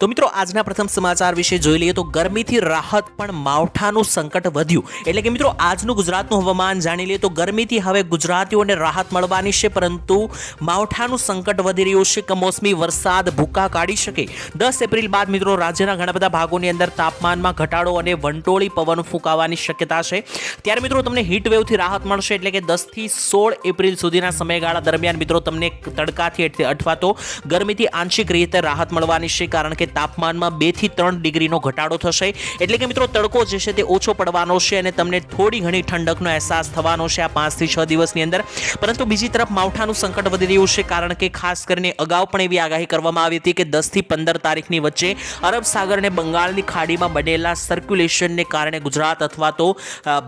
તો મિત્રો, આજના પ્રથમ સમાચાર વિશે જોઈ લઈએ તો ગરમીથી રાહત પણ માવઠાનું સંકટ વધ્યું. એટલે કે મિત્રો, આજનું ગુજરાતનું હવામાન જાણી લઈએ તો ગરમીથી હવે ગુજરાતીઓને રાહત મળવાની છે, પરંતુ માવઠાનું સંકટ વધી રહ્યું છે, કમોસમી વરસાદ ભૂકા કાઢી શકે. દસ એપ્રિલ બાદ મિત્રો, રાજ્યના ઘણા બધા ભાગોની અંદર તાપમાનમાં ઘટાડો અને વંટોળી પવન ફૂંકાવાની શક્યતા છે. ત્યારે મિત્રો, તમને વેવથી રાહત મળશે એટલે કે દસથી સોળ એપ્રિલ સુધીના સમયગાળા દરમિયાન મિત્રો, તમને તડકાથી અથવા તો ગરમીથી આંશિક રીતે રાહત મળવાની છે, કારણ કે તાપમાનમાં બેથી ત્રણ ડિગ્રીનો ઘટાડો થશે. એટલે કે મિત્રો, તડકો જે છે તે ઓછો પડવાનો છે અને તમને થોડી ઘણી ઠંડકનો અહેસાસ થવાનો છે આ પાંચથી છ દિવસની અંદર. પરંતુ બીજી તરફ માવઠાનું સંકટ વધી રહ્યું છે, કારણ કે ખાસ કરીને અગાઉ પણ એવી આગાહી કરવામાં આવી હતી કે દસથી પંદર તારીખની વચ્ચે અરબ સાગર અને બંગાળની ખાડીમાં બનેલા સર્ક્યુલેશનને કારણે ગુજરાત અથવા તો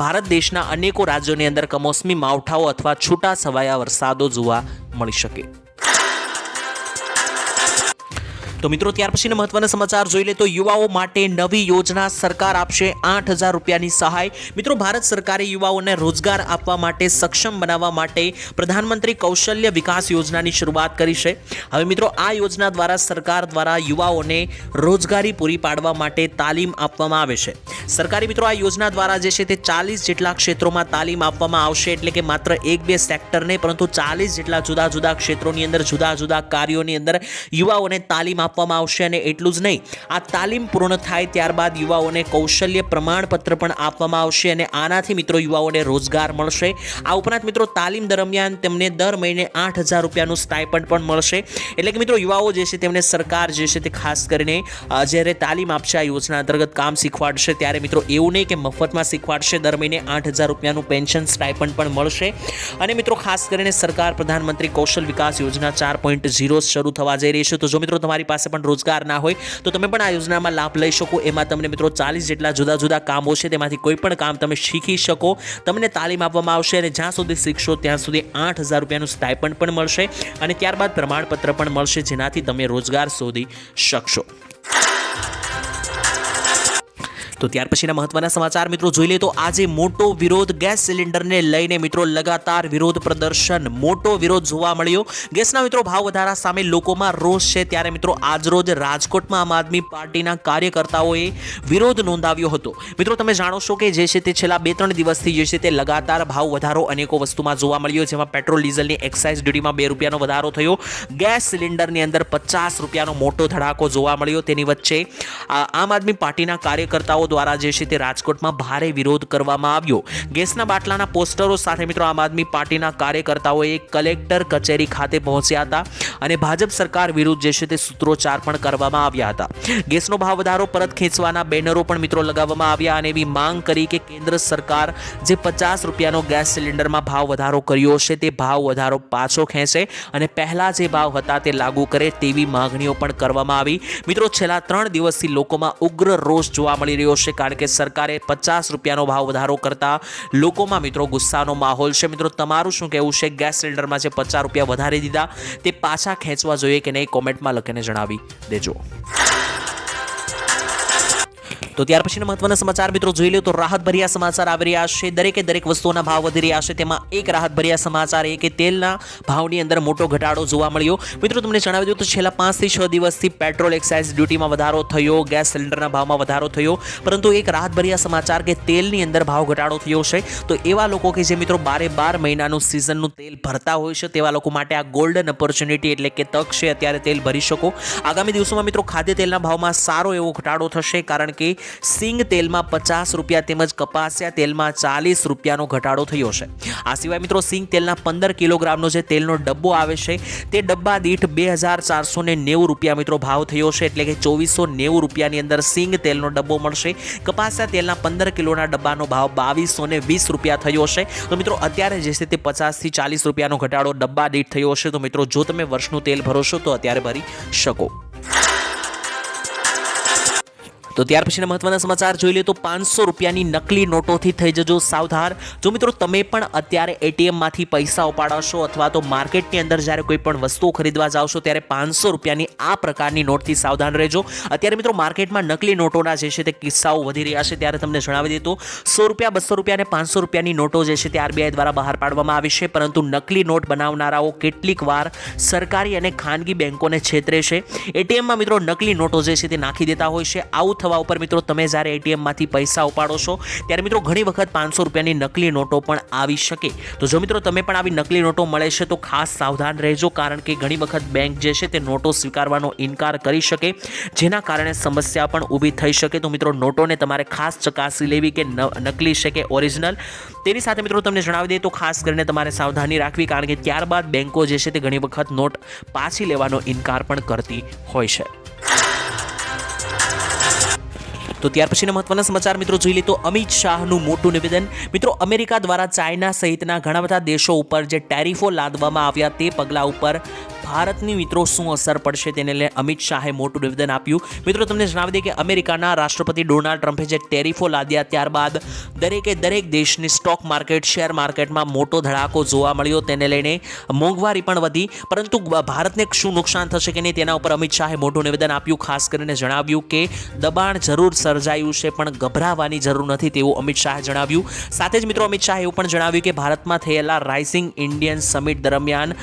ભારત દેશના અનેકો રાજ્યોની અંદર કમોસમી માવઠાઓ અથવા છૂટા છવાયા વરસાદો જોવા મળી શકે. તો મિત્રો, ત્યાર પછીના મહત્વના સમાચાર જોઈ લે તો યુવાઓ માટે નવી યોજના સરકાર આપશે આઠ હજાર રૂપિયાની સહાય. મિત્રો, ભારત સરકારે યુવાઓને રોજગાર આપવા માટે સક્ષમ બનાવવા માટે પ્રધાનમંત્રી કૌશલ્ય વિકાસ યોજનાની શરૂઆત કરી છે. હવે મિત્રો, આ યોજના દ્વારા સરકાર દ્વારા યુવાઓને રોજગારી પૂરી પાડવા માટે તાલીમ આપવામાં આવે છે. સરકારી મિત્રો, આ યોજના દ્વારા જે છે તે ચાલીસ જેટલા ક્ષેત્રોમાં તાલીમ આપવામાં આવશે, એટલે કે માત્ર એક બે સેક્ટર નહીં પરંતુ ચાલીસ જેટલા જુદા જુદા ક્ષેત્રોની અંદર, જુદા જુદા કાર્યોની અંદર યુવાઓને તાલીમ આપવામાં આવશે અને એટલું જ નહીં, આ તાલીમ પૂર્ણ થાય ત્યારબાદ યુવાઓને કૌશલ્ય પ્રમાણપત્ર પણ આપવામાં આવશે અને આનાથી મિત્રો યુવાઓને રોજગાર મળશે. આ ઉપરાંત મિત્રો તાલીમ દરમિયાન તેમને દર મહિને આઠ હજાર રૂપિયાનું સ્ટાઇપન્ડ પણ મળશે. એટલે કે મિત્રો યુવાઓ જે છે તેમને સરકાર જે છે તે ખાસ કરીને જ્યારે તાલીમ આપશે આ યોજના અંતર્ગત કામ શીખવાડશે, ત્યારે મિત્રો એવું નહીં કે મફતમાં શીખવાડશે, દર મહિને આઠ હજાર રૂપિયાનું પેન્શન સ્ટાઇપન્ડ પણ મળશે. અને મિત્રો ખાસ કરીને સરકાર પ્રધાનમંત્રી કૌશલ વિકાસ યોજના ચાર પોઈન્ટ ઝીરો શરૂ થવા જઈ રહી છે. તો જો મિત્રો તમારી પાસે પણ રોજગાર ના હોય, તો તમે પણ આ યોજનામાં લાભ લઈ શકો. એમાં તમને મિત્રો ચાલીસ જેટલા જુદા જુદા કામો છે, તેમાંથી કોઈ પણ કામ તમે શીખી શકો. તમને તાલીમ આપવામાં આવશે અને જ્યાં સુધી શીખશો, ત્યાં સુધી આઠ હજાર રૂપિયાનું સ્ટાઇપન્ડ પણ મળશે અને ત્યારબાદ પ્રમાણપત્ર પણ મળશે, જેનાથી તમે રોજગાર શોધી શકશો. તો ત્યાર પછીના મહત્વના સમાચાર મિત્રો જોઈ લે તો આજે મોટો વિરોધ ગેસ સિલિન્ડરને લઈને મિત્રો લગાતાર વિરોધ પ્રદર્શન. મોટો વિરોધ જોવા મળ્યો. ગેસના મિત્રો ભાવ વધારા સામે લોકોમાં રોષ છે. ત્યારે મિત્રો આજરોજ રાજકોટમાં આમ આદમી પાર્ટીના કાર્યકર્તાઓએ વિરોધ નોંધાવ્યો હતો. મિત્રો તમે જાણો છો કે જે છે તે છેલ્લા બે ત્રણ દિવસથી જે છે તે લગાતાર ભાવ વધારો અનેકો વસ્તુમાં જોવા મળ્યો જેમાં પેટ્રોલ, ડીઝલની એક્સાઇઝ ડ્યુટીમાં બે રૂપિયાનો વધારો થયો. ગેસ સિલિન્ડરની અંદર પચાસ રૂપિયાનો મોટો ધડાકો જોવા મળ્યો. તેની વચ્ચે આમ આદમી પાર્ટીના કાર્યકર્તાઓ દ્વારા જે છે તે રાજકોટમાં ભારે વિરોધ કરવામાં આવ્યો. ગેસના બાટલાના પોસ્ટરો સાથે મિત્રો આમ આદમી પાર્ટીના કાર્યકર્તાઓએ કલેક્ટર કચેરી ખાતે પહોંચ્યા હતા અને ભાજપ સરકાર વિરુદ્ધ જે છે તે સૂત્રોચ્ચાર પણ કરવામાં આવ્યા હતા. ગેસનો ભાવ વધારો પરત ખેંચવાના બેનરો પણ મિત્રો લગાવવામાં આવ્યા અને એવી માંગ કરી કે કેન્દ્ર સરકાર જે પચાસ રૂપિયાનો ગેસ સિલિન્ડરમાં ભાવ વધારો કર્યો છે તે ભાવ વધારો પાછો ખેંચે અને પહેલાં જે ભાવ હતા તે લાગુ કરે તેવી માંગણીઓ પણ કરવામાં આવી. મિત્રો છેલ્લા ત્રણ દિવસથી લોકોમાં ઉગ્ર રોષ જોવા મળી રહ્યો છે કારણ કે સરકારે પચાસ રૂપિયાનો ભાવ વધારો કરતા લોકોમાં મિત્રો ગુસ્સાનો માહોલ છે. મિત્રો, તમારું શું કહેવું છે? ગેસ સિલિન્ડરમાં જે પચાસ રૂપિયા વધારી દીધા, તે પાછા ખેંચવા જોઈએ કે નહીં? કોમેન્ટમાં લખીને જણાવી દેજો. તો ત્યાર પછીના મહત્વના સમાચાર મિત્રો જોઈ લો તો રાહત ભર્યા સમાચાર આવી રહ્યા છે. દરેકે દરેક વસ્તુઓના ભાવ વધી રહ્યા છે. તેમાં એક રાહત ભર્યા સમાચાર એ કે તેલના ભાવની અંદર મોટો ઘટાડો જોવા મળ્યો. મિત્રો તમને જણાવી દઉં તો છેલ્લા પાંચથી છ દિવસથી પેટ્રોલ એક્સાઇઝ ડ્યુટીમાં વધારો થયો, ગેસ સિલિન્ડરના ભાવમાં વધારો થયો. પરંતુ એક રાહતભર્યા સમાચાર કે તેલની અંદર ભાવ ઘટાડો થયો છે. તો એવા લોકો કે જે મિત્રો બારે બાર મહિનાનું સિઝનનું તેલ ભરતા હોય છે, તેવા લોકો માટે આ ગોલ્ડન ઓપોર્ચ્યુનિટી એટલે કે તક છે. અત્યારે તેલ ભરી શકો. આગામી દિવસોમાં મિત્રો ખાદ્ય તેલના ભાવમાં સારો એવો ઘટાડો થશે કારણ કે સિંગ તેલમાં પચાસ રૂપિયા તેમજ કપાસિયા તેલમાં ચાલીસ રૂપિયાનો ઘટાડો થયો છે. આ સિવાય મિત્રો, સિંગ તેલના પંદર કિલોગ્રામનો જે તેલનો ડબ્બો આવે છે, તે ડબ્બા દીઠ બે હજાર ચારસો નેવું રૂપિયા મિત્રો ભાવ થયો છે, એટલે કે ચોવીસો નેવું રૂપિયાની અંદર સિંગ તેલનો ડબ્બો મળશે. કપાસિયા તેલના પંદર કિલોના ડબ્બાનો ભાવ બાવીસો વીસ રૂપિયા થયો છે. તો મિત્રો, અત્યારે જે છે તે પચાસથી ચાલીસ રૂપિયાનો ઘટાડો ડબ્બા દીઠ થયો છે. તો મિત્રો, જો તમે વર્ષનું તેલ ભરો છો, તો અત્યારે ભરી શકો. તો ત્યાર પછીના મહત્વના સમાચાર જોઈ લઈએ તો પાંચસો રૂપિયાની નકલી નોટોથી થઈ જજો સાવધાન. જો મિત્રો તમે પણ અત્યારે એટીએમમાંથી પૈસા ઉપાડશો અથવા તો માર્કેટની અંદર જ્યારે કોઈ પણ વસ્તુઓ ખરીદવા જાવશો ત્યારે પાંચસો રૂપિયાની આ પ્રકારની નોટથી સાવધાન રહેજો. અત્યારે મિત્રો માર્કેટમાં નકલી નોટોના જે છે તે કિસ્સાઓ વધી રહ્યા છે ત્યારે તમને જણાવી તો સો રૂપિયા બસો રૂપિયા અને પાંચસો રૂપિયાની નોટો જે છે તે આરબીઆઈ દ્વારા બહાર પાડવામાં આવી છે, પરંતુ નકલી નોટ બનાવનારાઓ કેટલીક વાર સરકારી અને ખાનગી બેંકોને છેતરે છે. એટીએમમાં મિત્રો નકલી નોટો જે છે તે નાખી દેતા હોય છે. આવું થવા ઉપર મિત્રો તમે જ્યારે એટીએમમાંથી પૈસા ઉપાડો છો, ત્યારે મિત્રો ઘણી વખત પાંચસો રૂપિયાની નકલી નોટો પણ આવી શકે. તો જો મિત્રો તમે પણ આવી નકલી નોટો મળે છે, તો ખાસ સાવધાન રહેજો, કારણ કે ઘણી વખત બેંક જે છે તે નોટો સ્વીકારવાનો ઇનકાર કરી શકે, જેના કારણે સમસ્યા પણ ઊભી થઈ શકે. તો મિત્રો નોટોને તમારે ખાસ ચકાસી લેવી કે નકલી છે કે ઓરિજિનલ તેની સાથે મિત્રો તમને જણાવી દઈએ, તો ખાસ કરીને તમારે સાવધાની રાખવી, કારણ કે ત્યારબાદ બેંકો જે છે તે ઘણી વખત નોટ પાછી લેવાનો ઇનકાર પણ કરતી હોય છે. તો ત્યાર પછીના મહત્વના સમાચાર મિત્રો જોઈ લે તો અમિત શાહનું મોટું નિવેદન. મિત્રો, અમેરિકા દ્વારા ચાઇના સહિતના ઘણા બધા દેશો ઉપર જે ટેરિફો લાદવામાં આવ્યા તે પગલાં ઉપર ભારતની મિત્રો શું અસર પડશે તેને લઈને અમિત શાહે મોટું નિવેદન આપ્યું. મિત્રો, તમને જણાવી દઈએ કે અમેરિકાના રાષ્ટ્રપતિ ડોનાલ્ડ ટ્રમ્પે જે ટેરિફો લાદ્યા ત્યારબાદ દરેકે દરેક દેશની સ્ટોક માર્કેટ, શેર માર્કેટમાં મોટો ધડાકો જોવા મળ્યો. તેને લઈને મોંઘવારી પણ વધી. પરંતુ ભારતને શું નુકસાન થશે કે નહીં તેના ઉપર અમિત શાહે મોટું નિવેદન આપ્યું. ખાસ કરીને જણાવ્યું કે દબાણ જરૂર સર્જાયું છે, પણ ગભરાવાની જરૂર નથી તેવું અમિત શાહે જણાવ્યું. સાથે જ મિત્રો, અમિત શાહે એવું પણ જણાવ્યું કે ભારતમાં થયેલા રાઇઝિંગ ઇન્ડિયન સમિટ દરમિયાન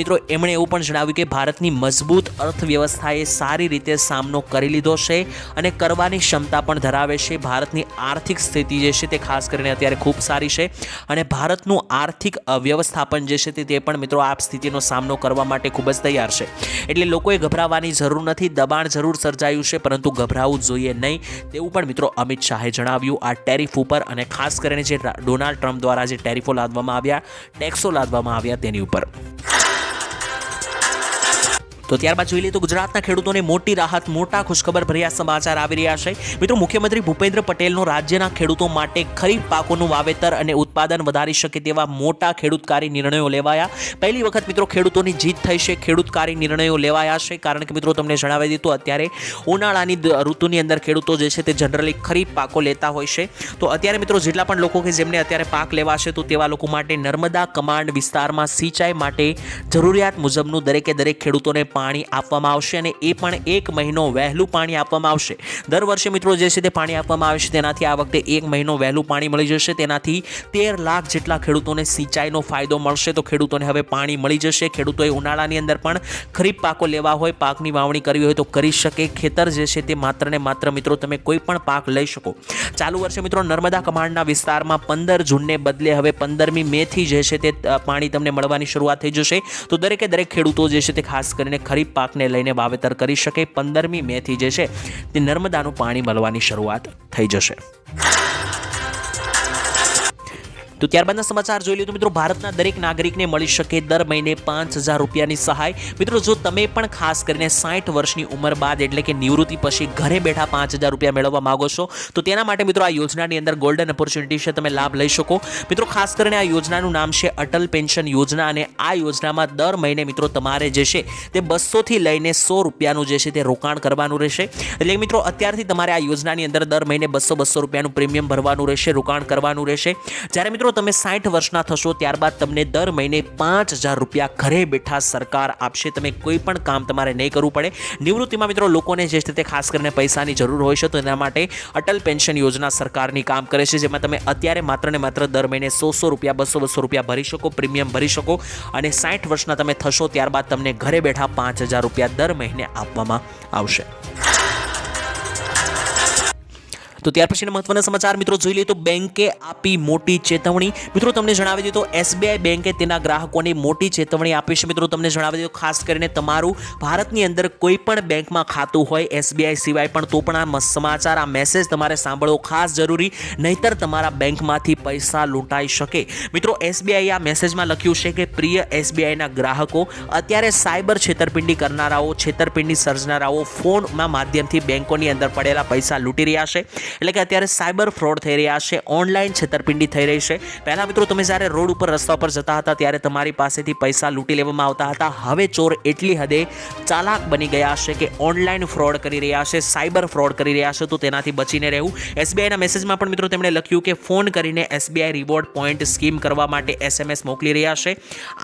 મિત્રો, એમણે એવું પણ જણાવ્યું કે ભારતની મજબૂત અર્થવ્યવસ્થાએ સારી રીતે સામનો કરી લીધો છે અને કરવાની ક્ષમતા પણ ધરાવે છે. ભારતની આર્થિક સ્થિતિ જે છે તે ખાસ કરીને અત્યારે ખૂબ સારી છે અને ભારતનું આર્થિક વ્યવસ્થાપન જે છે તે પણ મિત્રો આ સ્થિતિનો સામનો કરવા માટે ખૂબ જ તૈયાર છે. એટલે લોકોએ ગભરાવાની જરૂર નથી, દબાણ જરૂર સર્જાયું છે, પરંતુ ગભરાવું જોઈએ નહીં તેવું પણ મિત્રો અમિત શાહે જણાવ્યું. આ ટેરિફ ઉપર અને ખાસ કરીને જે ડોનાલ્ડ ટ્રમ્પ દ્વારા જે ટેરિફો લાદવામાં આવ્યા, ટેક્સો લાદવામાં આવ્યા તેની ઉપર. તો ત્યારબાદ જોઈ લઈએ તો ગુજરાતના ખેડૂતોને મોટી રાહત, મોટા ખુશખબર ભર્યા સમાચાર આવી રહ્યા છે. મિત્રો, મુખ્યમંત્રી ભૂપેન્દ્ર પટેલનો રાજ્યના ખેડૂતો માટે ખરીફ પાકોનું વાવેતર અને ઉત્પાદન વધારી શકે તેવા મોટા ખેડૂતકારી નિર્ણયો લેવાયા. પહેલી વખત, મિત્રો, ખેડૂતોની જીત થઈ છે, ખેડૂતકારી નિર્ણયો લેવાયા છે. કારણ કે, મિત્રો, તમને જણાવી દીધું અત્યારે ઉનાળાની ઋતુની અંદર ખેડૂતો જે છે તે જનરલી ખરીફ પાકો લેતા હોય છે. તો અત્યારે, મિત્રો, જેટલા પણ લોકો કે જેમને અત્યારે પાક લેવા છે, તો તેવા લોકો માટે નર્મદા કમાન્ડ વિસ્તારમાં સિંચાઈ માટે જરૂરિયાત મુજબનું દરેકે દરેક ખેડૂતોને પાણી આપવામાં આવશે અને એ પણ એક મહિનો વહેલું પાણી આપવામાં આવશે. દર વર્ષે મિત્રો જે છે તે પાણી આપવામાં આવે છે, તેનાથી આ વખતે એક મહિનો વહેલું પાણી મળી જશે. તેનાથી તેર લાખ જેટલા ખેડૂતોને સિંચાઈનો ફાયદો મળશે. તો ખેડૂતોને હવે પાણી મળી જશે. ખેડૂતોએ ઉનાળાની અંદર પણ ખરીફ પાકો લેવા હોય, પાકની વાવણી કરવી હોય તો કરી શકે. ખેતર જે છે તે માત્ર ને માત્ર મિત્રો તમે કોઈ પણ પાક લઈ શકો. ચાલુ વર્ષે મિત્રો નર્મદા કમાન્ડના વિસ્તારમાં પંદર જૂનને બદલે હવે પંદરમી મેથી જે છે તે પાણી તમને મળવાની શરૂઆત થઈ જશે. તો દરેકે દરેક ખેડૂતો જે છે તે ખાસ કરીને ખરીફ પાકને લઈને વાવેતર કરી શકે. પંદરમી મેથી જે છે, તે નર્મદાનું પાણી મળવાની શરૂઆત થઈ જશે. તો ત્યારબાદના સમાચાર જોઈ લીધું મિત્રો, ભારતના દરેક નાગરિકને મળી શકે દર મહિને પાંચ હજાર રૂપિયાની સહાય. મિત્રો, જો તમે પણ ખાસ કરીને સાઠ વર્ષની ઉંમર બાદ એટલે કે નિવૃત્તિ પછી ઘરે બેઠા પાંચ હજાર રૂપિયા મેળવવા માંગો છો, તો તેના માટે મિત્રો આ યોજનાની અંદર ગોલ્ડન ઓપોર્ચ્યુનિટી છે, તમે લાભ લઈ શકો. મિત્રો, ખાસ કરીને આ યોજનાનું નામ છે અટલ પેન્શન યોજના અને આ યોજનામાં દર મહિને મિત્રો તમારે જે છે તે બસોથી લઈને સો રૂપિયાનું જે છે તે રોકાણ કરવાનું રહેશે. એટલે મિત્રો, અત્યારથી તમારે આ યોજનાની અંદર દર મહિને બસો બસો રૂપિયાનું પ્રીમિયમ ભરવાનું રહેશે, રોકાણ કરવાનું રહેશે. જ્યારે મિત્રો તમે સાઠ વર્ષના થશો, ત્યારબાદ તમને દર મહિને પાંચ હજાર રૂપિયા ઘરે બેઠા સરકાર આપશે. તમે કોઈ પણ કામ તમારે નહીં કરવું પડે. નિવૃત્તિમાં મિત્રો, લોકોને જે રીતે ખાસ કરીને પૈસાની જરૂર હોય છે, તો એના માટે અટલ પેન્શન યોજના સરકારની કામ કરે છે, જેમાં તમે અત્યારે માત્ર ને માત્ર દર મહિને સો સો રૂપિયા બસો બસો રૂપિયા ભરી શકો, પ્રીમિયમ ભરી શકો અને સાઠ વર્ષના તમે થશો, ત્યારબાદ તમને ઘરે બેઠા પાંચ હજાર રૂપિયા દર મહિને આપવામાં આવશે. તો ત્યાર પછીના મહત્વના સમાચાર, મિત્રો જોઈ લઈએ તો બેંકે આપી મોટી ચેતવણી. મિત્રો, તમને જણાવી દઈએ તો એસબીઆઈ બેંકે તેના ગ્રાહકોને મોટી ચેતવણી આપી છે. મિત્રો, તમને જણાવી દઈએ ખાસ કરીને તમારું ભારતની અંદર કોઈ પણ બેંકમાં ખાતું હોય એસબીઆઈ સિવાય પણ, તો પણ આ સમાચાર, આ મેસેજ તમારે સાંભળવો ખાસ જરૂરી. નહીતર તમારા બેંકમાંથી પૈસા લૂંટાઈ શકે. મિત્રો એસબીઆઈ આ મેસેજમાં લખ્યું છે કે, પ્રિય એસબીઆઈના ગ્રાહકો, અત્યારે સાયબર છેતરપિંડી કરનારાઓ, છેતરપિંડી સર્જનારાઓ ફોનના માધ્યમથી બેંકોની અંદર પડેલા પૈસા લૂંટી રહ્યા છે. એટલે કે અત્યારે સાયબર ફ્રોડ થઈ રહ્યા છે, ઓનલાઈન છેતરપિંડી થઈ રહી છે. પહેલાં મિત્રો તમે જ્યારે રોડ ઉપર રસ્તા પર જતા હતા, ત્યારે તમારી પાસેથી પૈસા લૂંટી લેવામાં આવતા હતા. હવે ચોર એટલી હદે ચાલાક બની ગયા છે કે ઓનલાઈન ફ્રોડ કરી રહ્યા છે, સાયબર ફ્રોડ કરી રહ્યા છે, તો તેનાથી બચીને રહેવું. એસબીઆઈના મેસેજમાં પણ મિત્રો તેમણે લખ્યું કે ફોન કરીને એસબીઆઈ રિવોર્ડ પોઈન્ટ સ્કીમ કરવા માટે એસએમએસ મોકલી રહ્યા છે.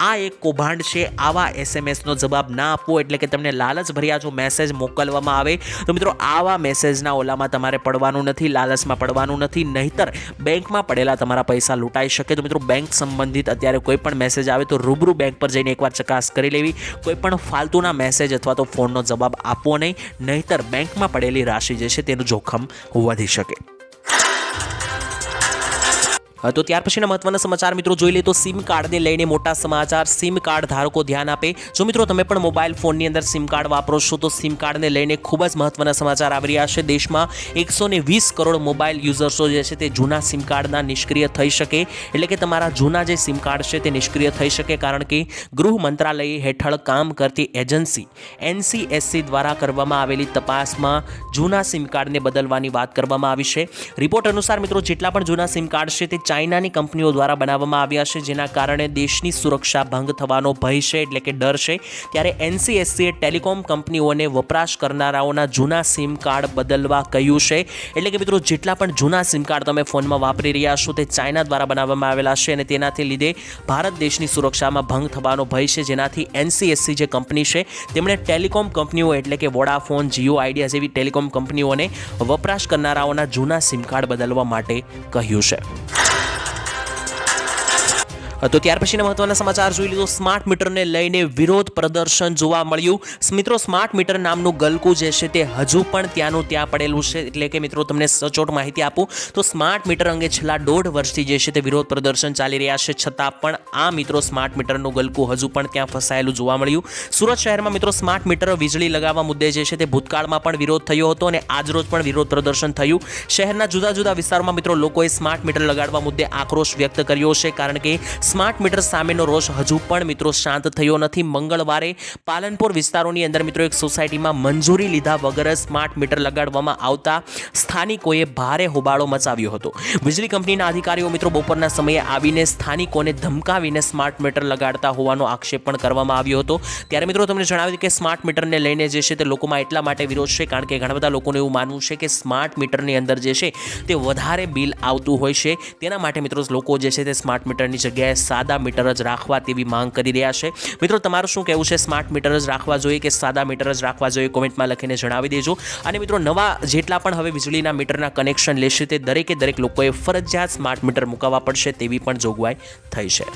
આ એક કૌભાંડ છે, આવા એસએમએસનો જવાબ ના આપવો એટલે કે તમને લાલચ ભર્યા જો મેસેજ મોકલવામાં આવે, તો મિત્રો આવા મેસેજના ઓલામાં તમારે પડવાનું નથી. લાલચમાં પડવાનું નથી, નહીતર બેંકમાં પડેલા તમારા પૈસા લૂંટાઈ શકે. તો મિત્રો, બેંક સંબંધિત અત્યારે કોઈ પણ મેસેજ આવે તો રૂબરૂ બેંક પર જઈને એકવાર ચકાસ કરી લેવી. કોઈ પણ ફાલતુના મેસેજ અથવા તો ફોનનો જવાબ આપવો નહીં, નહીતર બેંકમાં પડેલી રાશિ જે છે તેનું જોખમ વધી શકે. તો ત્યાર પછીના મહત્વના સમાચાર મિત્રો જોઈ લે તો સિમ કાર્ડને લઈને મોટા સમાચાર. સિમ કાર્ડ ધારકો ધ્યાન આપે. જો મિત્રો તમે પણ મોબાઈલ ફોનની અંદર સિમ કાર્ડ વાપરો છો, તો સિમ કાર્ડને લઈને ખૂબ જ મહત્વના સમાચાર આવી રહ્યા છે. દેશમાં એકસો વીસ કરોડ મોબાઈલ યુઝર્સો જે છે તે જૂના સિમ કાર્ડના નિષ્ક્રિય થઈ શકે. એટલે કે તમારા જૂના જે સિમ કાર્ડ છે તે નિષ્ક્રિય થઈ શકે, કારણ કે ગૃહ મંત્રાલય હેઠળ કામ કરતી એજન્સી એનસીએસસી દ્વારા કરવામાં આવેલી તપાસમાં જૂના સિમ કાર્ડને બદલવાની વાત કરવામાં આવી છે. રિપોર્ટ અનુસાર મિત્રો જેટલા પણ જૂના સિમ કાર્ડ છે તે ચાઇનાની કંપનીઓ દ્વારા બનાવવામાં આવ્યા છે, જેના કારણે દેશની સુરક્ષા ભંગ થવાનો ભય છે એટલે કે ડર છે. ત્યારે એનસીએસસીએ ટેલિકોમ કંપનીઓને વપરાશ કરનારાઓના જૂના સિમ કાર્ડ બદલવા કહ્યું છે. એટલે કે મિત્રો, જેટલા પણ જૂના સિમ કાર્ડ તમે ફોનમાં વાપરી રહ્યા છો, તે ચાઇના દ્વારા બનાવવામાં આવેલા છે અને તેનાથી લીધે ભારત દેશની સુરક્ષામાં ભંગ થવાનો ભય છે. જેનાથી એનસીએસસી જે કંપની છે, તેમણે ટેલિકોમ કંપનીઓ એટલે કે વોડાફોન, જીઓ આઈડિયા જેવી ટેલિકોમ કંપનીઓને વપરાશ કરનારાઓના જૂના સિમ કાર્ડ બદલવા માટે કહ્યું છે. તો ત્યાર પછીના મહત્વના સમાચાર જોઈ લીધો. સ્માર્ટ મીટરને લઈને વિરોધ પ્રદર્શન જોવા મળ્યું. મિત્રો, સ્માર્ટ મીટર નામનું ગલકું જે છે તે હજુ પણ ત્યાંનું ત્યાં પડેલું છે. એટલે કે, મિત્રો, તમને સચોટ માહિતી આપું. તો સ્માર્ટ મીટર અંગે છેલ્લા દોઢ વર્ષથી જે છે તે વિરોધ પ્રદર્શન ચાલી રહ્યા છે. છતાં પણ આ, મિત્રો, સ્માર્ટ મીટરનું ગલકું હજુ પણ ત્યાં ફસાયેલું જોવા મળ્યું. સુરત શહેરમાં, મિત્રો, સ્માર્ટ મીટર વીજળી લગાવવા મુદ્દે જે છે તે ભૂતકાળમાં પણ વિરોધ થયો હતો અને આજરોજ પણ વિરોધ પ્રદર્શન થયું. શહેરના જુદા જુદા વિસ્તારોમાં, મિત્રો, લોકોએ સ્માર્ટ મીટર લગાડવા મુદ્દે આક્રોશ વ્યક્ત કર્યો છે. કારણ કે સ્માર્ટ મીટર સામેનો રોષ હજુ પણ મિત્રો શાંત થયો નથી. મંગળવારે પાલનપુર વિસ્તારોની અંદર મિત્રો એક સોસાયટીમાં મંજૂરી લીધા વગર સ્માર્ટ મીટર લગાડવામાં આવતા સ્થાનિકોએ ભારે હોબાળો મચાવ્યો હતો. વીજળી કંપનીના અધિકારીઓ મિત્રો બપોરના સમયે આવીને સ્થાનિકોને ધમકાવીને સ્માર્ટ મીટર લગાડતા હોવાનો આક્ષેપ પણ કરવામાં આવ્યો હતો. ત્યારે મિત્રો તમને જણાવ્યું કે સ્માર્ટ મીટરને લઈને જે છે તે લોકોમાં એટલા માટે વિરોધ છે કારણ કે ઘણા બધા લોકોને એવું માનવું છે કે સ્માર્ટ મીટરની અંદર જે છે તે વધારે બિલ આવતું હોય છે. તેના માટે મિત્રો લોકો જે છે તે સ્માર્ટ મીટરની જગ્યાએ સાદા મીટર જ રાખવા તેવી માંગ કરી રહ્યા છે. મિત્રો, તમારું શું કહેવું છે? સ્માર્ટ મીટર જ રાખવા જોઈએ કે સાદા મીટર જ રાખવા જોઈએ? કોમેન્ટમાં લખીને જણાવી દેજો. અને મિત્રો, નવા જેટલા પણ હવે વીજળીના મીટરના કનેક્શન લેશે તે દરેકે દરેક લોકોએ ફરજિયાત સ્માર્ટ મીટર મૂકાવવા પડશે તેવી પણ જોગવાઈ થઈ છે.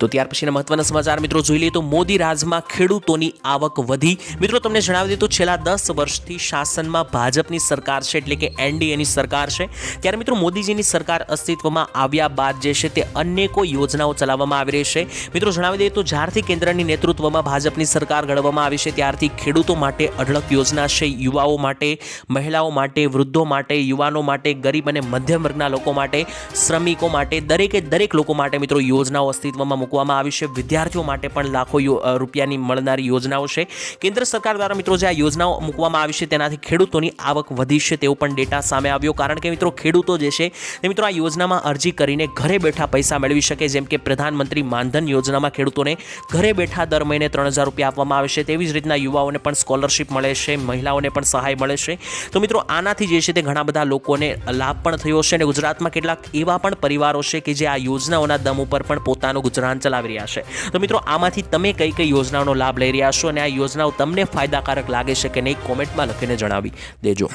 તો ત્યાર પછીના મહત્વના સમાચાર મિત્રો જોઈ લઈએ તો મોદી રાજમાં ખેડૂતોની આવક વધી. મિત્રો તમને જણાવી દઈએ તો છેલ્લા દસ વર્ષથી શાસનમાં ભાજપની સરકાર છે એટલે કે એનડીએની સરકાર છે. ત્યારે મિત્રો મોદીજીની સરકાર અસ્તિત્વમાં આવ્યા બાદ જે છે તે અનેકો યોજનાઓ ચલાવવામાં આવી રહી છે. મિત્રો જણાવી દઈએ તો જ્યારથી કેન્દ્રની નેતૃત્વમાં ભાજપની સરકાર ઘડવામાં આવી છે, ત્યારથી ખેડૂતો માટે અઢળક યોજના છે, યુવાઓ માટે, મહિલાઓ માટે, વૃદ્ધો માટે, યુવાનો માટે, ગરીબ અને મધ્યમ વર્ગના લોકો માટે, શ્રમિકો માટે, દરેકે દરેક લોકો માટે મિત્રો યોજનાઓ અસ્તિત્વમાં મૂકવામાં આવી છે. વિદ્યાર્થીઓ માટે પણ લાખો રૂપિયાની મળનારી યોજનાઓ છે. કેન્દ્ર સરકાર દ્વારા મિત્રો જે આ યોજનાઓ મૂકવામાં આવી છે તેનાથી ખેડૂતોની આવક વધી છે તેવો પણ ડેટા સામે આવ્યો. કારણ કે મિત્રો ખેડૂતો જે છે તે મિત્રો આ યોજનામાં અરજી કરીને ઘરે બેઠા પૈસા મેળવી શકે જેમ કે પ્રધાનમંત્રી માનધન યોજનામાં ખેડૂતોને ઘરે બેઠા દર મહિને ત્રણ હજાર રૂપિયા આપવામાં આવે છે. તેવી જ રીતના યુવાઓને પણ સ્કોલરશિપ મળે છે, મહિલાઓને પણ સહાય મળે છે. તો મિત્રો આનાથી જે છે તે ઘણા બધા લોકોને લાભ પણ થયો છે અને ગુજરાતમાં કેટલાક એવા પણ પરિવારો છે કે જે આ યોજનાઓના દમ ઉપર પણ પોતાનું ગુજરાન ચલાવી રહ્યા છે. તો મિત્રો, આમાંથી તમે કઈ કઈ યોજનાઓનો લાભ લઈ રહ્યા છો અને આ યોજનાઓ તમને ફાયદાકારક લાગે છે કે નહીં, કોમેન્ટમાં લખીને જણાવી દેજો.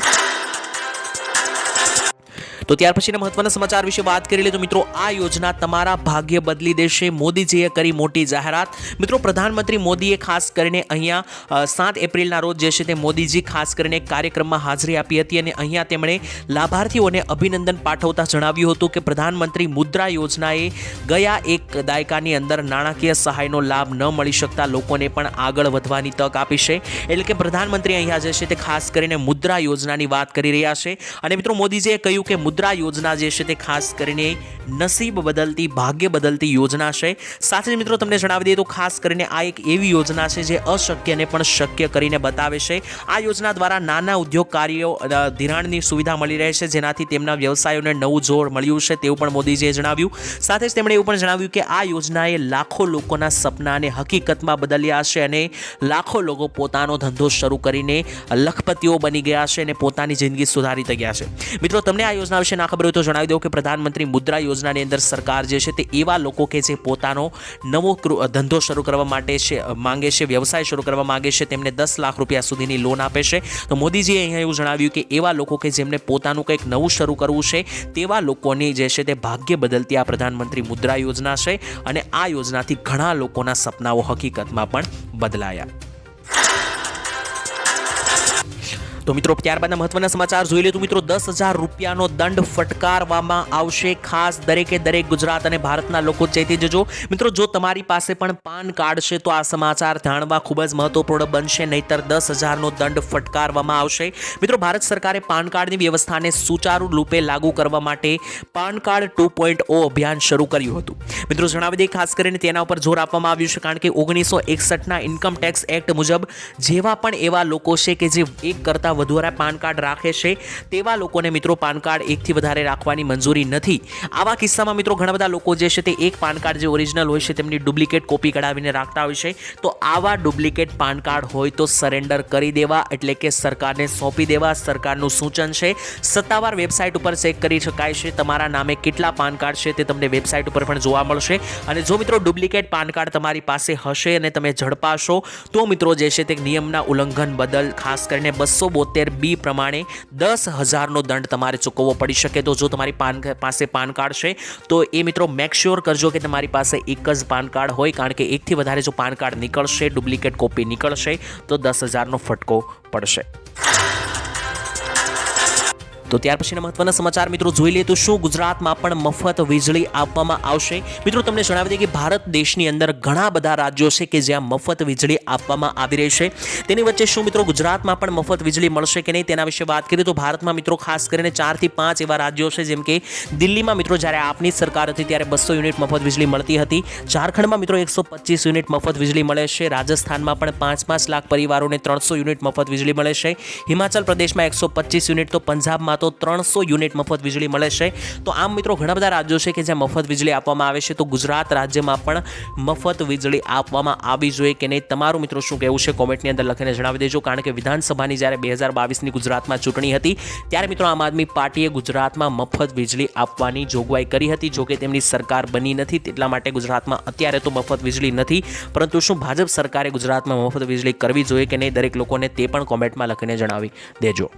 તો ત્યાર પછીના મહત્વના સમાચાર વિશે વાત કરી લે તો મિત્રો, આ યોજના તમારા ભાગ્ય બદલી દેશે. મોદીજીએ કરી મોટી જાહેરાત. મિત્રો, પ્રધાનમંત્રી મોદીએ ખાસ કરીને અહીંયા સાત એપ્રિલના રોજ જે છે તે મોદીજી ખાસ કરીને કાર્યક્રમમાં હાજરી આપી હતી અને અહીંયા તેમણે લાભાર્થીઓને અભિનંદન પાઠવતા જણાવ્યું હતું કે પ્રધાનમંત્રી મુદ્રા યોજનાએ ગયા એક દાયકાની અંદર નાણાકીય સહાયનો લાભ ન મળી શકતા લોકોને પણ આગળ વધવાની તક આપી છે. એટલે કે પ્રધાનમંત્રી અહીંયા જે છે તે ખાસ કરીને મુદ્રા યોજનાની વાત કરી રહ્યા છે. અને મિત્રો, મોદીજીએ કહ્યું કે મુદ્રા યોજના જે છે તે ખાસ કરીને નસીબ બદલતી, ભાગ્ય બદલતી યોજના છે. સાથે જ મિત્રો તમને જણાવી દઈએ તો ખાસ કરીને આ એક એવી યોજના છે જે અશક્યને પણ શક્ય કરીને બતાવે છે. આ યોજના દ્વારા નાના ઉદ્યોગકારીઓ ધિરાણની સુવિધા મળી રહે છે. જેનાથી તેમના વ્યવસાયોને નવું જોર મળ્યું છે તેવું પણ મોદીજીએ જણાવ્યું. સાથે જ તેમણે એવું પણ જણાવ્યું કે આ યોજનાએ લાખો લોકોના સપનાને હકીકતમાં બદલ્યા છે અને લાખો લોકો પોતાનો ધંધો શરૂ કરીને લખપતિઓ બની ગયા છે અને પોતાની જિંદગી સુધારી ગયા છે. મિત્રો, તમને આ યોજના વિશે ના ખબર હોય તો જણાવી દઉં કે પ્રધાનમંત્રી મુદ્રા યોજનાની અંદર સરકાર જે છે તે એવા લોકો કે જે પોતાનો નવો ધંધો શરૂ કરવા માટે છે માંગે છે, વ્યવસાય શરૂ કરવા માંગે છે, તેમને દસ લાખ રૂપિયા સુધીની લોન આપે છે. તો મોદીજીએ અહીંયા એવું જણાવ્યું કે એવા લોકો કે જેમને પોતાનું કંઈક નવું શરૂ કરવું છે, તેવા લોકોની જે છે તે ભાગ્ય બદલતી આ પ્રધાનમંત્રી મુદ્રા યોજના છે અને આ યોજનાથી ઘણા લોકોના સપનાઓ હકીકતમાં પણ બદલાયા. તો મિત્રો, ત્યારબાદના મહત્વના સમાચાર જોઈ લે તો મિત્રો, દસ હજાર રૂપિયાનો દંડ ફટકારવામાં આવશે. ખાસ દરેકે દરેક ગુજરાત અને ભારતના લોકો ચેતી જજો. મિત્રો, જો તમારી પાસે પણ પાન કાર્ડ છે, તો આ સમાચાર જાણવા ખૂબ જ મહત્વપૂર્ણ બનશે. નહીતર દસ હજારનો દંડ ફટકારવામાં આવશે. મિત્રો, ભારત સરકારે પાન કાર્ડની વ્યવસ્થાને સુચારુ રૂપે લાગુ કરવા માટે PAN card two point O અભિયાન શરૂ કર્યું હતું. મિત્રો, જણાવી દઈએ, ખાસ કરીને તેના ઉપર જોર આપવામાં આવ્યું છે, કારણ કે ઓગણીસો એકસઠના ઇન્કમ ટેક્સ એક્ટ મુજબ જેવા પણ એવા લોકો છે કે જે એક કરતાં વધારે પાન કાર્ડ રાખે છે. તેવા લોકોને મિત્રો પાન કાર્ડ એકથી વધારે રાખવાની મંજૂરી નથી. આવા કિસ્સામાં મિત્રો ઘણા બધા લોકો જે છે તે એક પાન કાર્ડ જે ઓરિજિનલ હોય છે તેમની ડુપ્લિકેટ કોપી કઢાવીને રાખતા હોય છે. તો આવા ડુપ્લિકેટ પાન કાર્ડ હોય તો સરેન્ડર કરી દેવા એટલે કે સરકારને સોંપી દેવા, સરકારનું સૂચન છે. સત્તાવાર વેબસાઇટ ઉપર ચેક કરી શકાય છે. તમારા નામે કેટલા પાન કાર્ડ છે તે તમને વેબસાઇટ ઉપર પણ જોવા મળશે. અને જો મિત્રો ડુપ્લિકેટ પાન કાર્ડ તમારી પાસે હશે અને તમે ઝડપાશો, તો મિત્રો જે છે તે નિયમના ઉલ્લંઘન બદલ ખાસ કરીને બસો બોતેર બી પ્રમાણે દસ હજારનો દંડ તમારે ચૂકવવો પડી શકે. તો જો તમારી પાન પાસે પાન કાર્ડ છે, તો એ મિત્રો મેકશ્યોર કરજો કે તમારી પાસે એક જ પાન કાર્ડ હોય, કારણ કે એકથી વધારે જો પાન કાર્ડ નીકળશે, ડુપ્લિકેટ કોપી નીકળશે, તો દસ હજારનો ફટકો પડશે. તો ત્યાર પછીના મહત્વના સમાચાર મિત્રો જોઈ લઈએ તો શું ગુજરાતમાં પણ મફત વીજળી આપવામાં આવશે? મિત્રો તમને જણાવી દઈએ કે ભારત દેશની અંદર ઘણા બધા રાજ્યો છે કે જ્યાં મફત વીજળી આપવામાં આવી રહી છે. તેની વચ્ચે શું મિત્રો ગુજરાતમાં પણ મફત વીજળી મળશે કે નહીં તેના વિશે વાત કરીએ તો ભારતમાં મિત્રો ખાસ કરીને ચારથી પાંચ એવા રાજ્યો છે જેમ કે દિલ્હીમાં મિત્રો જ્યારે આપની સરકાર હતી ત્યારે બસો યુનિટ મફત વીજળી મળતી હતી. ઝારખંડમાં મિત્રો એકસો પચીસ યુનિટ મફત વીજળી મળે છે. રાજસ્થાનમાં પણ પાંચ પાંચ લાખ પરિવારોને ત્રણસો યુનિટ મફત વીજળી મળે છે. હિમાચલ પ્રદેશમાં એકસો પચીસ યુનિટ તો પંજાબમાં તો ત્રણસો યુનિટ મફત વીજળી મળે છે. તો આમ મિત્રો ઘણા બધા રાજ્યો છે કે જ્યાં મફત વીજળી આપવામાં આવે છે, તો ગુજરાત રાજ્યમાં પણ મફત વીજળી આપવામાં આવી જોઈએ કે નહીં? તમારું મિત્રો શું કહેવું છે? કોમેન્ટની અંદર લખીને જણાવી દેજો, કારણ કે વિધાનસભાની જ્યારે બે હજાર બાવીસની ગુજરાતમાં ચૂંટણી હતી, ત્યારે મિત્રો આમ આદમી પાર્ટીએ ગુજરાતમાં મફત વીજળી આપવાની જોગવાઈ કરી હતી. જોકે તેમની સરકાર બની નથી, તેટલા માટે ગુજરાતમાં અત્યારે તો મફત વીજળી નથી. પરંતુ શું ભાજપ સરકારે ગુજરાતમાં મફત વીજળી કરવી જોઈએ કે નહીં? દરેક લોકોને તે પણ કોમેન્ટમાં લખીને જણાવી દેજો.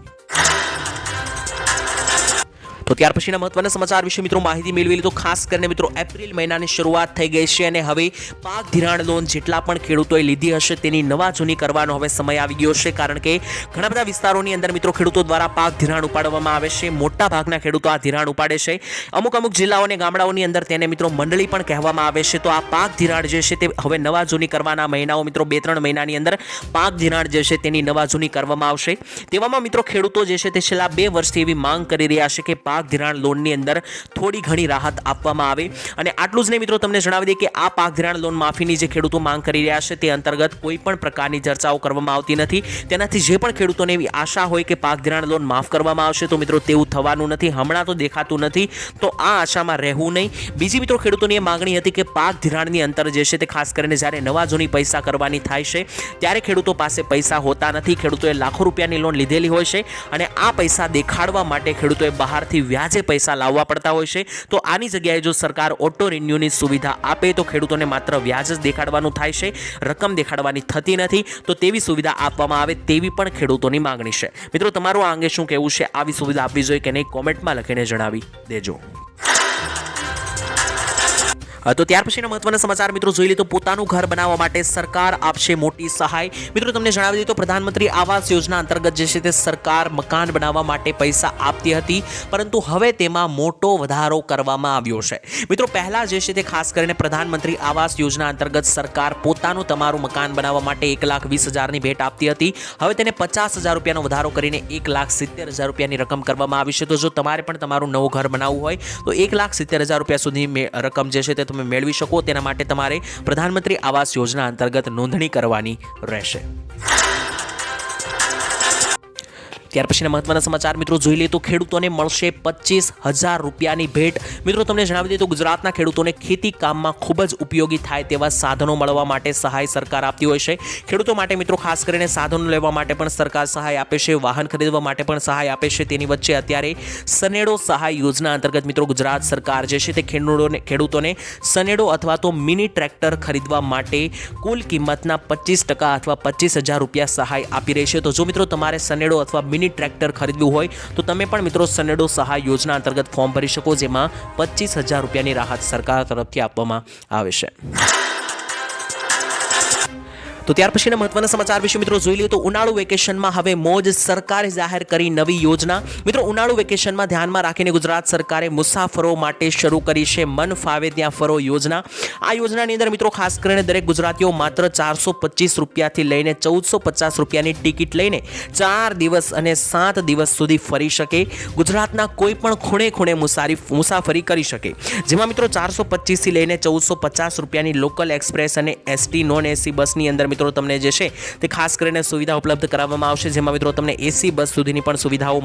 તો ત્યાર પછીના મહત્વના સમાચાર વિશે મિત્રો માહિતી મેળવી તો ખાસ કરીને મિત્રો એપ્રિલ મહિનાની શરૂઆત થઈ ગઈ છે અને હવે પાક ધિરાણ લોન જેટલા પણ ખેડૂતોએ લીધી હશે તેની નવા જૂની કરવાનો હવે સમય આવી ગયો છે. કારણ કે ઘણા બધા વિસ્તારોની અંદર મિત્રો ખેડૂતો દ્વારા પાક ધિરાણ ઉપાડવામાં આવે છે. મોટા ભાગના ખેડૂતો આ ધિરાણ ઉપાડે છે. અમુક અમુક જિલ્લાઓ અને ગામડાઓની અંદર તેને મિત્રો મંડળી પણ કહેવામાં આવે છે. તો આ પાક ધિરાણ જે છે તે હવે નવા જૂની કરવાના મહિનાઓ મિત્રો બે ત્રણ મહિનાની અંદર પાક ધિરાણ જે છે તેની નવા જૂની કરવામાં આવશે. તેવામાં મિત્રો ખેડૂતો જે છે તે છેલ્લા બે વર્ષથી એવી માંગ કરી રહ્યા છે કે પાક ધિરાણ લોનની અંદર થોડી ઘણી રાહત આપવામાં આવે. અને આટલું જ નહીં મિત્રો, તમને જણાવી દઈએ કે આ પાક ધિરાણ લોન માફીની જે ખેડૂતો માંગ કરી રહ્યા છે તે અંતર્ગત કોઈ પણ પ્રકારની ચર્ચાઓ કરવામાં આવતી નથી. તેનાથી જે પણ ખેડૂતોને એવી આશા હોય કે પાક ધિરાણ લોન માફ કરવામાં આવશે, તો મિત્રો તેવું થવાનું નથી, હમણાં તો દેખાતું નથી, તો આ આશામાં રહેવું નહીં. બીજી મિત્રો, ખેડૂતોની એ માગણી હતી કે પાક ધિરાણની અંતર જે છે તે ખાસ કરીને જ્યારે નવા જૂની પૈસા કરવાની થાય છે, ત્યારે ખેડૂતો પાસે પૈસા હોતા નથી. ખેડૂતોએ લાખો રૂપિયાની લોન લીધેલી હોય છે અને આ પૈસા દેખાડવા માટે ખેડૂતોએ બહારથી વ્યાજે પૈસા લાવવા પડતા હોય છે. તો આની જગ્યાએ જો સરકાર ઓટો રિન્યુની સુવિધા આપે, તો ખેડૂતોને માત્ર વ્યાજ જ દેખાડવાનું થાય છે. રકમ દેખાડવાની થતી નથી. તો તેવી સુવિધા આપવામાં આવે તેવી પણ ખેડૂતોની માંગણી છે. મિત્રો, તમારું આ અંગે શું કહેવું છે? આવી સુવિધા આપવી જોઈએ કે નહીં? કોમેન્ટમાં લખીને જણાવી દેજો. તો ત્યાર પછીના મહત્વના સમાચાર મિત્રો જોઈ લે તો પોતાનું ઘર બનાવવા માટે સરકાર આપશે મોટી સહાય. મિત્રો તમને જણાવી દઈએ તો પ્રધાનમંત્રી આવાસ યોજના અંતર્ગત જે છે તે સરકાર મકાન બનાવવા માટે પૈસા આપતી હતી, પરંતુ હવે તેમાં મોટો વધારો કરવામાં આવ્યો છે. મિત્રો પહેલાં જે છે તે ખાસ કરીને પ્રધાનમંત્રી આવાસ યોજના અંતર્ગત સરકાર પોતાનું તમારું મકાન બનાવવા માટે એક લાખ વીસ હજારની ભેટ આપતી હતી. હવે તેને પચાસ હજાર રૂપિયાનો વધારો કરીને એક લાખ સિત્તેર હજાર રૂપિયાની રકમ કરવામાં આવી છે. તો જો તમારે પણ તમારું નવું ઘર બનાવવું હોય, તો એક લાખ સિત્તેર હજાર રૂપિયા સુધી રકમ જે છે તે તમે મેળવી શકો તેના માટે તમારે પ્રધાનમંત્રી આવાસ યોજના અંતર્ગત નોંધણી કરવાની રહેશે. ત્યાર પછીના મહત્વના સમાચાર મિત્રો જોઈ લઈએ તો ખેડૂતોને મળશે પચીસ હજાર રૂપિયાની ભેટ. મિત્રો તમને જણાવી દઈએ તો ગુજરાતના ખેડૂતોને ખેતી કામમાં ખૂબ જ ઉપયોગી થાય તેવા સાધનો મળવા માટે સહાય સરકાર આપતી હોય છે. ખેડૂતો માટે મિત્રો ખાસ કરીને સાધનો લેવા માટે પણ સરકાર સહાય આપે છે, વાહન ખરીદવા માટે પણ સહાય આપે છે. તેની વચ્ચે અત્યારે સનેડો સહાય યોજના અંતર્ગત મિત્રો ગુજરાત સરકાર જે છે તે ખેડૂતોને ખેડૂતોને સનેડો અથવા તો મિની ટ્રેક્ટર ખરીદવા માટે કુલ કિંમતના પચીસ ટકા અથવા પચીસ હજાર રૂપિયા સહાય આપી રહી છે. તો જો મિત્રો તમારે સનેડો અથવા મિની ટ્રેક્ટર ખરીદવું હોય તો તમે પણ મિત્રો સનેડો સહાય યોજના અંતર્ગત ફોર્મ ભરી શકો, જેમાં પચીસ હજાર રૂપિયાની રાહત સરકાર તરફથી આપવામાં આવે છે. તો ત્યાર પછીના મહત્વના સમાચાર વિશે મિત્રો જોઈ લઈએ તો ઉનાળુ વેકેશનમાં હવે મોજ સરકારે જાહેર કરી નવી યોજના. મિત્રો, ઉનાળુ વેકેશનમાં ધ્યાનમાં રાખીને ગુજરાત સરકારે મુસાફરો માટે શરૂ કરી છે મન ફાવે ત્યાં ફરો યોજના. આ યોજનાની અંદર મિત્રો ખાસ કરીને દરેક ગુજરાતીઓ માત્ર ચારસો પચીસ રૂપિયાથી લઈને ચૌદસો પચાસ રૂપિયાની ટિકિટ લઈને ચાર દિવસ અને સાત દિવસ સુધી ફરી શકે. ગુજરાતના કોઈ પણ ખૂણે ખૂણે મુસારી મુસાફરી કરી શકે. જેમાં મિત્રો ચારસો પચીસથી લઈને ચૌદસો પચાસ રૂપિયાની લોકલ એક્સપ્રેસ અને એસટી નોન એસી બસની અંદર મિત્રો, તમને જે છે તે ખાસ કરીને સુવિધા ઉપલબ્ધ કરાવવામાં આવશે, જેમાં મિત્રો તમને એસી બસ સુધીની પણ સુવિધાઓ